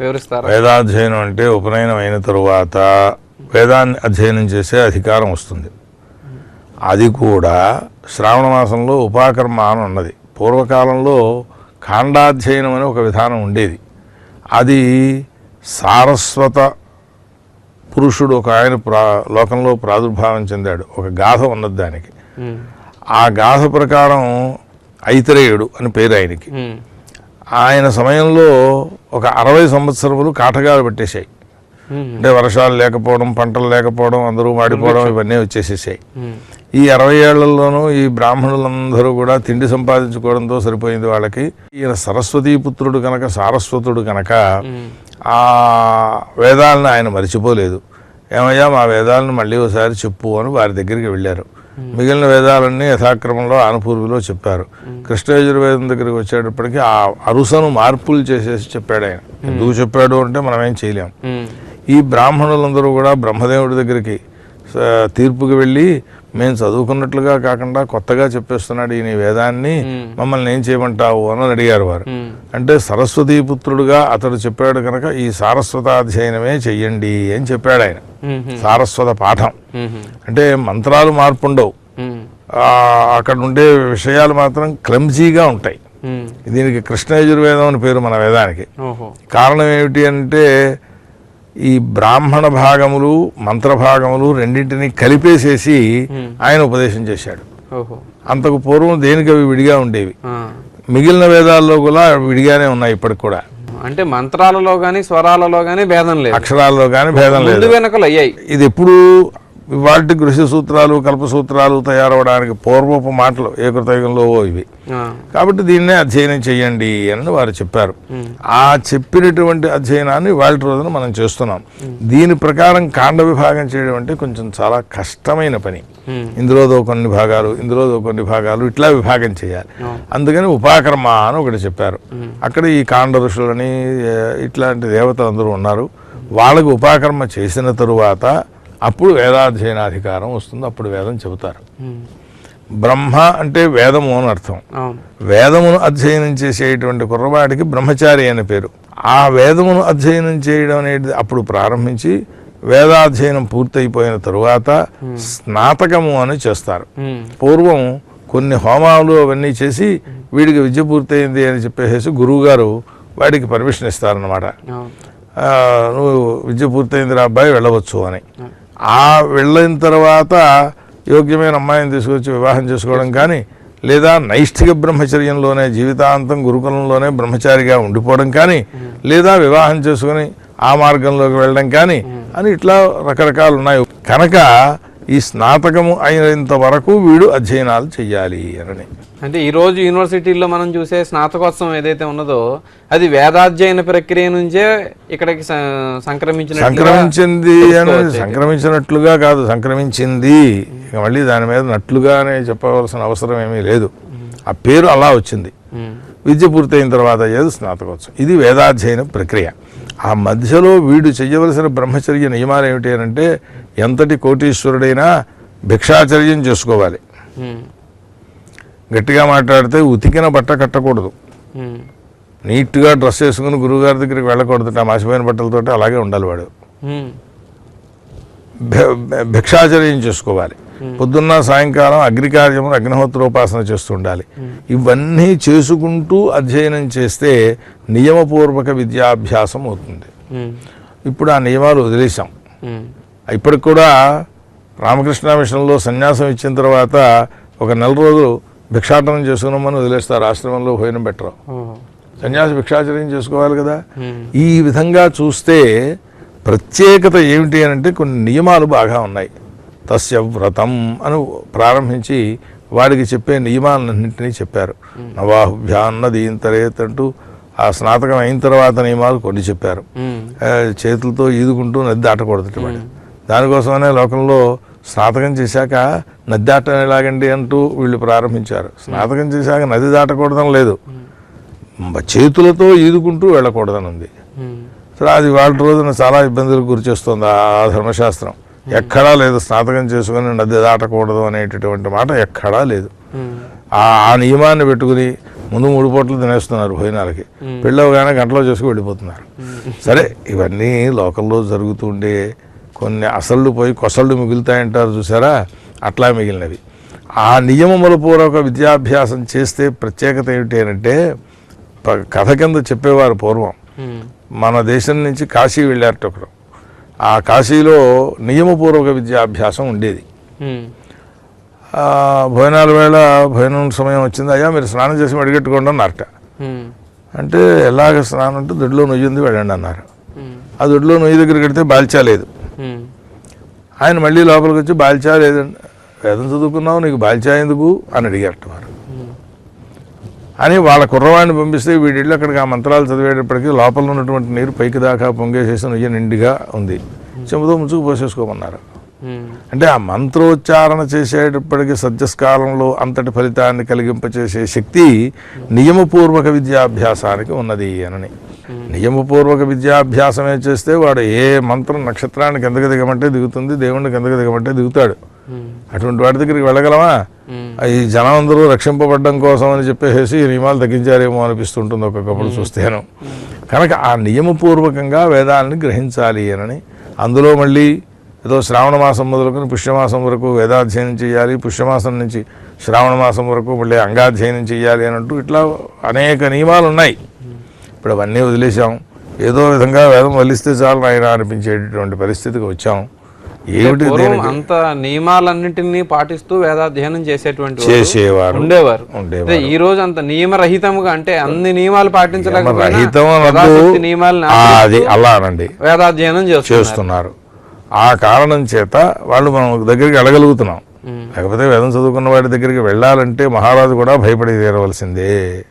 వివరిస్తారా? వేదాధ్యయనం అంటే ఉపనయనం అయిన తరువాత వేదాన్ని అధ్యయనం చేసే అధికారం వస్తుంది. అది కూడా శ్రావణ మాసంలో ఉపాకర్మ అని ఉన్నది పూర్వకాలంలో ఖాండాధ్యయనం అని ఒక విధానం ఉండేది. అది సారస్వత పురుషుడు ఒక ఆయన ప్రా లోకంలో ప్రాదుర్భావం చెందాడు. ఒక గాథ ఉన్నది దానికి. ఆ గాథ ప్రకారం ఐతరేయుడు అని పేరు ఆయనకి. ఆయన సమయంలో ఒక అరవై సంవత్సరములు కాటగాలు పెట్టేశాయి. అంటే వర్షాలు లేకపోవడం పంటలు లేకపోవడం అందరూ మాడిపోవడం ఇవన్నీ వచ్చేసేసాయి. ఈ అరవై ఏళ్ళలోనూ ఈ బ్రాహ్మణులందరూ కూడా తిండి సంపాదించుకోవడంతో సరిపోయింది వాళ్ళకి. ఈయన సరస్వతీ పుత్రుడు కనుక సారస్వతుడు కనుక ఆ వేదాలను ఆయన మరిచిపోలేదు. ఏమయ్యా మా వేదాలను మళ్ళీ ఒకసారి చెప్పు అని వారి దగ్గరికి వెళ్ళారు. మిగిలిన వేదాలన్నీ యథాక్రమంలో ఆనపూర్విలో చెప్పారు. కృష్ణయజుర్వేదం దగ్గరికి వచ్చేటప్పటికి ఆ అరుసను మార్పులు చేసేసి చెప్పాడు ఆయన. ఎందుకు చెప్పాడు అంటే మనం ఏం చేయలేం ఈ బ్రాహ్మణులందరూ కూడా బ్రహ్మదేవుడి దగ్గరికి తీర్పుకి వెళ్ళి మేము చదువుకున్నట్లుగా కాకుండా కొత్తగా చెప్పేస్తున్నాడు ఈయన ఈ వేదాన్ని మమ్మల్ని ఏం చేయమంటావు అని అడిగారు వారు. అంటే సరస్వతీ పుత్రుడుగా అతడు చెప్పాడు కనుక ఈ సారస్వతాధ్యయనమే చెయ్యండి అని చెప్పాడు ఆయన. సారస్వత పాఠం. అంటే మంత్రాలు మార్పు ఉండవు అక్కడ ఉండే విషయాలు మాత్రం క్లమ్జీగా ఉంటాయి. దీనికి కృష్ణయజుర్వేదం అని పేరు మన వేదానికి. కారణం ఏమిటి అంటే ఈ బ్రాహ్మణ భాగములు మంత్ర భాగములు రెండింటినీ కలిపేసేసి ఆయన ఉపదేశం చేశాడు. అంతకు పూర్వం దేనికి అవి విడిగా ఉండేవి? మిగిలిన వేదాల్లో కూడా విడిగానే ఉన్నాయి ఇప్పటికి కూడా. అంటే మంత్రాలలో గాని స్వరాలలో గాని భేదం లేదు. అక్షరాల్లో కానీ భేదం లేదు. వెనకలు అయ్యాయి. ఇది ఎప్పుడు వాటి గృహ సూత్రాలు కల్ప సూత్రాలు తయారవడానికి పూర్వపు మాటలు ఏ కృతయుగంలో ఇవి. కాబట్టి దీన్నే అధ్యయనం చేయండి అని వారు చెప్పారు. ఆ చెప్పినటువంటి అధ్యయనాన్ని వాళ్ళ రోజున మనం చేస్తున్నాం. దీని ప్రకారం కాండ విభాగం చేయడం అంటే కొంచెం చాలా కష్టమైన పని. ఇందులోదో కొన్ని భాగాలు ఇందులోదో కొన్ని భాగాలు ఇట్లా విభాగం చేయాలి. అందుకని ఉపాకర్మ అని ఒకటి చెప్పారు. అక్కడ ఈ కాండ ఋషులని ఇట్లాంటి దేవతలు అందరూ ఉన్నారు. వాళ్ళకి ఉపాకర్మ చేసిన తరువాత అప్పుడు వేదాధ్యయనాధికారం వస్తుంది అప్పుడు వేదం చెబుతారు. బ్రహ్మ అంటే వేదము అని అర్థం. వేదమును అధ్యయనం చేసేటువంటి కుర్రవాడికి బ్రహ్మచారి అనే పేరు. ఆ వేదమును అధ్యయనం చేయడం అనేది అప్పుడు ప్రారంభించి వేదాధ్యయనం పూర్తయిపోయిన తరువాత స్నాతకము అని చేస్తారు. పూర్వం కొన్ని హోమాలు అవన్నీ చేసి వీడికి విద్య పూర్తయింది అని చెప్పేసి గురువుగారు వాడికి పర్మిషన్ ఇస్తారనమాట నువ్వు విద్య పూర్తయిందిరా అబ్బాయి వెళ్ళవచ్చు అని. ఆ వెళ్ళిన తర్వాత యోగ్యమైన అమ్మాయిని తీసుకొచ్చి వివాహం చేసుకోవడం కానీ లేదా నైష్ఠిక బ్రహ్మచర్యంలోనే జీవితాంతం గురుకులంలోనే బ్రహ్మచారిగా ఉండిపోవడం కానీ లేదా వివాహం చేసుకుని ఆ మార్గంలోకి వెళ్ళడం కానీ అని ఇట్లా రకరకాలు ఉన్నాయి. కనుక ఈ స్నాతకము అయినంత వరకు వీడు అధ్యయనాలు చెయ్యాలి అని అంటే ఈ రోజు యూనివర్సిటీల్లో మనం చూసే స్నాతకోత్సవం ఏదైతే ఉన్నదో అది వేదాధ్యయన ప్రక్రియ నుంచే ఇక్కడికి సంక్రమించిన సంక్రమించింది అని సంక్రమించినట్లుగా కాదు సంక్రమించింది. మళ్ళీ దాని మీద నట్లుగానే చెప్పవలసిన అవసరం ఏమీ లేదు. ఆ పేరు అలా వచ్చింది. విద్య పూర్తయిన తర్వాత అయ్యేది స్నాతకోత్సవం. ఇది వేదాధ్యయన ప్రక్రియ. ఆ మధ్యలో వీడు చెయ్యవలసిన బ్రహ్మచర్య నియమాలు ఏమిటి అని అంటే ఎంతటి కోటీశ్వరుడైనా భిక్షాచర్యం చేసుకోవాలి. గట్టిగా మాట్లాడితే ఉతికిన బట్ట కట్టకూడదు. నీట్గా డ్రెస్ వేసుకుని గురువుగారి దగ్గరికి వెళ్ళకూడదు. ఆ మాసిపోయిన బట్టలతోటి అలాగే ఉండాలి వాడు. భిక్షాచర్యం చేసుకోవాలి. పొద్దున్న సాయంకాలం అగ్నికార్యములు అగ్నిహోత్రోపాసన చేస్తూ ఉండాలి ఇవన్నీ చేసుకుంటూ అధ్యయనం చేస్తే నియమపూర్వక విద్యాభ్యాసం అవుతుంది. ఇప్పుడు ఆ నియమాలు వదిలేసాం ఇప్పటికి కూడా రామకృష్ణ మిషన్లో సన్యాసం ఇచ్చిన తర్వాత ఒక నెల రోజులు భిక్షాటనం చేసుకున్నామని వదిలేస్తారు. ఆశ్రమంలో భోజనం పెట్టరు సన్యాసి భిక్షాచర్యం చేసుకోవాలి కదా. ఈ విధంగా చూస్తే ప్రత్యేకత ఏమిటి అని అంటే కొన్ని నియమాలు బాగా ఉన్నాయి. తస్య వ్రతం అని ప్రారంభించి వాడికి చెప్పే నియమాలన్నింటినీ చెప్పారు. నవాహుభ్యాన్నదీంతరేత్ అంటూ ఆ స్నాతకం అయిన తర్వాత నియమాలు కొన్ని చెప్పారు. చేతులతో ఈదుకుంటూ నది దాటకూడదు వాడు దానికోసమనే లోకంలో స్నాతకం చేశాక నది దాటం ఎలాగండి అంటూ వీళ్ళు ప్రారంభించారు. స్నాతకం చేశాక నది దాటకూడదని లేదు. చేతులతో ఈదుకుంటూ వెళ్ళకూడదని ఉంది సరే అది వాళ్ళ రోజున చాలా ఇబ్బందులకు గురి చేస్తుంది ఆ ధర్మశాస్త్రం. ఎక్కడా లేదు స్నాతకం చేసుకుని నది దాటకూడదు అనేటటువంటి మాట ఎక్కడా లేదు. ఆ నియమాన్ని పెట్టుకుని ముందు మూడు పూటలు తినేస్తున్నారు భోజనాలకి. పెళ్ళవగానే గంటలో చేసుకు వెళ్ళిపోతున్నారు. సరే ఇవన్నీ లోకల్లో జరుగుతుండే కొన్ని అసళ్ళు పోయి కొసళ్ళు మిగులుతాయంటారు చూసారా? అట్లా మిగిలినవి. ఆ నియమముల పూర్వక విద్యాభ్యాసం చేస్తే ప్రత్యేకత ఏమిటి అంటే కథ కింద చెప్పేవారు పూర్వం. మన దేశం నుంచి కాశీ వెళ్ళారట ఒకరు. ఆ కాశీలో నియమపూర్వక విద్యాభ్యాసం ఉండేది. భోజనాల వేళ భోజనం సమయం వచ్చింది అయ్యా మీరు స్నానం చేసి అడిగట్టుకోండి అన్నారట. అంటే ఎలాగ స్నానం అంటే దొడ్లో నొయ్యి ఉంది వెళ్ళండి అన్నారు. ఆ దొడ్లో నొయ్యి దగ్గర కడితే బాల్చా లేదు. ఆయన మళ్ళీ లోపలికి వచ్చి బాల్చా లేదండి వేదం చదువుకున్నావు నీకు బాల్చా ఎందుకు? అని అడిగారట వారు. అని వాళ్ళ కుర్రవాడిని పంపిస్తే వీడిళ్ళు అక్కడికి ఆ మంత్రాలు చదివేటప్పటికి లోపల ఉన్నటువంటి నీరు పైకి దాకా పొంగేసేసి నొయ్యి నిండిగా ఉంది. చెంబుతో ముంచుకు పోసేసుకోమన్నారు. అంటే ఆ మంత్రోచ్చారణ చేసేటప్పటికి సత్యస్కాలంలో అంతటి ఫలితాన్ని కలిగింపచేసే శక్తి నియమపూర్వక విద్యాభ్యాసానికి ఉన్నది అనని. నియమపూర్వక విద్యాభ్యాసమే చేస్తే వాడు ఏ మంత్రం నక్షత్రానికి ఎందుకు దిగమంటే దిగుతుంది దేవుడికి ఎందుకు దిగమంటే దిగుతాడు. అటువంటి వాడి దగ్గరికి వెళ్ళగలమా? ఉమ్, ఈ జనం అందరూ రక్షింపబడడం కోసం అని చెప్పేసి ఈ నియమాలు తగ్గించారేమో అనిపిస్తుంటుంది ఒక్కొక్కప్పుడు చూస్తేను కనుక ఆ నియమపూర్వకంగా వేదాలని గ్రహించాలి అనని అందులో మళ్ళీ ఏదో శ్రావణ మాసం మొదలుకొని పుష్యమాసం వరకు వేదాధ్యయనం చేయాలి పుష్యమాసం నుంచి శ్రావణ మాసం వరకు మళ్ళీ అంగాధ్యయనం చేయాలి అని అంటూ ఇట్లా అనేక నియమాలు ఉన్నాయి ఇప్పుడు అవన్నీ వదిలేసాం ఏదో విధంగా వేదం వలిస్తే చాలు ఆయన అనిపించేటటువంటి పరిస్థితికి వచ్చాం. అంత నియమాలన్నింటినీ పాటిస్తూ వేదాధ్యయనం చేసేటువంటి వారు చేసేవారు. ఉండేవారు. ఉండేవారు. ఈ రోజు అంత నియమరహితముగా అంటే అన్ని నియమాలు పాటించలేకపోయినా నియమాలను అది అలా అనండి వేదాధ్యయనం చేస్తున్నారు. ఆ కారణం చేత వాళ్ళు మనం దగ్గరికి వెళ్ళగలుగుతున్నాం. లేకపోతే వేదం చదువుకున్న వాడి దగ్గరికి వెళ్ళాలంటే మహారాజు కూడా భయపడి తీరవలసిందే.